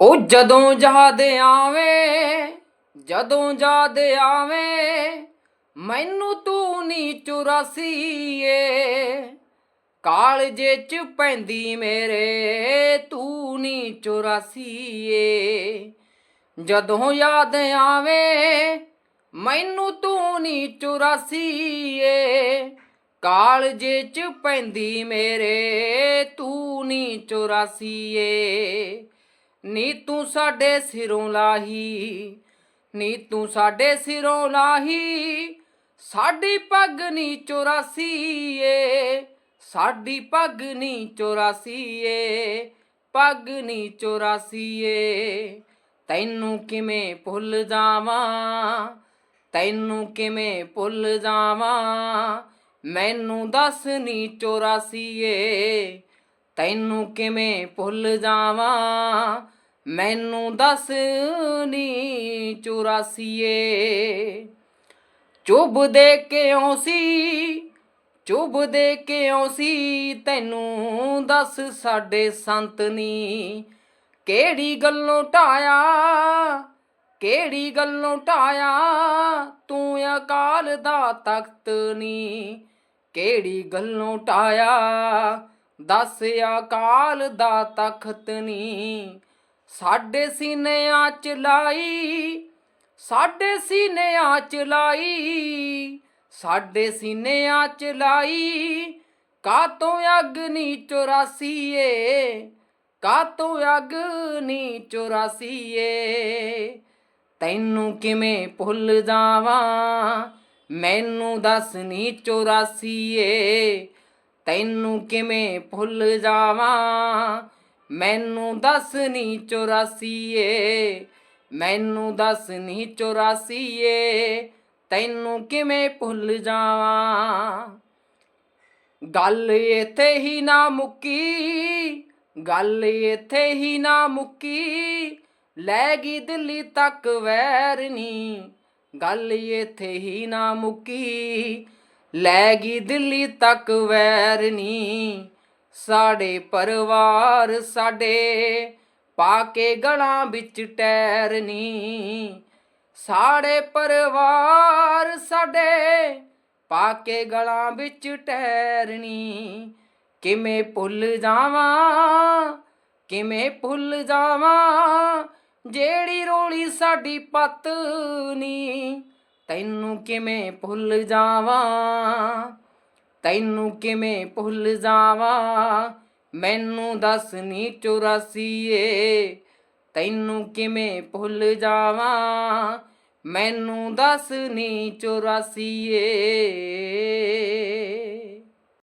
ਉਹ ਜਦੋਂ ਯਾਦ ਆਵੇ, ਜਦੋਂ ਯਾਦ ਆਵੇ, ਮੈਨੂੰ ਤੂੰ ਨਹੀਂ ਚੁਰਾਸੀਏ। ਕਾਲਜੇ ਚ ਪੈਂਦੀ ਮੇਰੇ, ਤੂੰ ਨੀ ਚੁਰਾਸੀਏ। ਜਦੋਂ ਯਾਦ ਆਵੇ, ਮੈਨੂੰ ਤੂੰ ਨੀ ਚੁਰਾਸੀਏ। ਕਾਲਜੇ ਚ ਪੈਂਦੀ ਮੇਰੇ, ਤੂੰ ਨੀ ਚੁਰਾਸੀਏ। ਨੀ ਤੂੰ ਸਾਡੇ ਸਿਰੋਂ ਲਾਹੀ, ਨੀ ਤੂੰ ਸਾਡੇ ਸਿਰੋਂ ਲਾਹੀ। ਸਾਡੀ ਪੱਗ ਨੀ ਚੁਰਾਸੀਏ ਸਾਡੀ ਪੱਗ ਨੀ ਚੁਰਾਸੀਏ ਪੱਗ ਨੀ ਚੁਰਾਸੀਏ ਤੈਨੂੰ ਕਿਵੇਂ ਭੁੱਲ ਜਾਵਾਂ, ਤੈਨੂੰ ਕਿਵੇਂ ਭੁੱਲ ਜਾਵਾਂ, ਮੈਨੂੰ ਦੱਸ ਨੀ ਚੁਰਾਸੀਏ ਤੈਨੂੰ ਕਿਵੇਂ ਭੁੱਲ ਜਾਵਾਂ? ਮੈਨੂੰ ਦੱਸ ਨੀ ਚੁਰਾਸੀਏ। ਚੁੱਭਦੇ ਕਿਉਂ ਸੀ? ਚੁੱਭਦੇ ਕਿਉਂ ਸੀ? ਤੈਨੂੰ ਦੱਸ ਸਾਡੇ ਸੰਤ ਨੀ। ਕਿਹੜੀ ਗੱਲੋਂ ਢਾਇਆ? ਕਿਹੜੀ ਗੱਲੋਂ ਢਾਇਆ? ਤੂੰ ਅਕਾਲ ਦਾ ਤਖਤ ਨੀ। ਕਿਹੜੀ ਗੱਲੋਂ ਢਾਇਆ? ਦੱਸਿਆ ਅਕਾਲ ਦਾ ਤਖਤ ਨੀ। ਸਾਡੇ ਸੀਨਿਆਂ ਚ ਲਾਈ, ਸਾਡੇ ਸੀਨਿਆਂ ਚ ਲਾਈ, ਸਾਡੇ ਸੀਨਿਆਂ ਚ ਲਾਈ। ਕਾਤੋਂ ਅੱਗ ਨੀ ਚੁਰਾਸੀਏ ਕਾਤੋਂ ਅੱਗ ਨੀ ਚੁਰਾਸੀਏ? ਤੈਨੂੰ ਕਿਵੇਂ ਭੁੱਲ ਜਾਵਾਂ? ਮੈਨੂੰ ਦੱਸ ਨੀ ਚੁਰਾਸੀਏ। ਤੈਨੂੰ ਕਿਵੇਂ ਭੁੱਲ ਜਾਵਾਂ? ਮੈਨੂੰ ਦੱਸ ਨੀ ਚੁਰਾਸੀਏ। ਮੈਨੂੰ ਦੱਸ ਨੀ ਚੁਰਾਸੀਏ। ਤੈਨੂੰ ਕਿਵੇਂ ਭੁੱਲ ਜਾਵਾਂ? ਗੱਲ ਇੱਥੇ ਹੀ ਨਾ ਮੁੱਕੀ। ਗੱਲ ਇੱਥੇ ਹੀ ਨਾ ਮੁੱਕੀ। ਲੈ ਗਈ ਦਿੱਲੀ ਤੱਕ ਵੈਰਨੀ ਗੱਲ ਇੱਥੇ ਹੀ ਨਾ ਮੁੱਕੀ। ਲੈ ਗਈ ਦਿੱਲੀ ਤੱਕ ਵੈਰਨੀ ਸਾਡੇ ਪਰਿਵਾਰ ਸਾਡੇ ਪਾ ਕੇ ਗਲਾਂ ਵਿੱਚ ਟੈਰਨੀ ਸਾਡੇ ਪਰਿਵਾਰ ਸਾਡੇ ਪਾ ਕੇ ਗਲਾਂ ਵਿੱਚ ਟੈਰਨੀ ਕਿਵੇਂ ਭੁੱਲ ਜਾਵਾਂ, ਕਿਵੇਂ ਭੁੱਲ ਜਾਵਾਂ, ਜਿਹੜੀ ਰੋਲੀ ਸਾਡੀ ਪੱਤ ਨੀ। ਤੈਨੂੰ ਕਿਵੇਂ ਭੁੱਲ ਜਾਵਾਂ? ਤੈਨੂੰ ਕਿਵੇਂ ਭੁੱਲ ਜਾਵਾਂ? ਮੈਨੂੰ ਦੱਸ ਨੀ ਚੁਰਾਸੀਏ। ਤੈਨੂੰ ਕਿਵੇਂ ਭੁੱਲ ਜਾਵਾਂ? ਮੈਨੂੰ ਦੱਸ ਨੀ ਚੁਰਾਸੀਏ।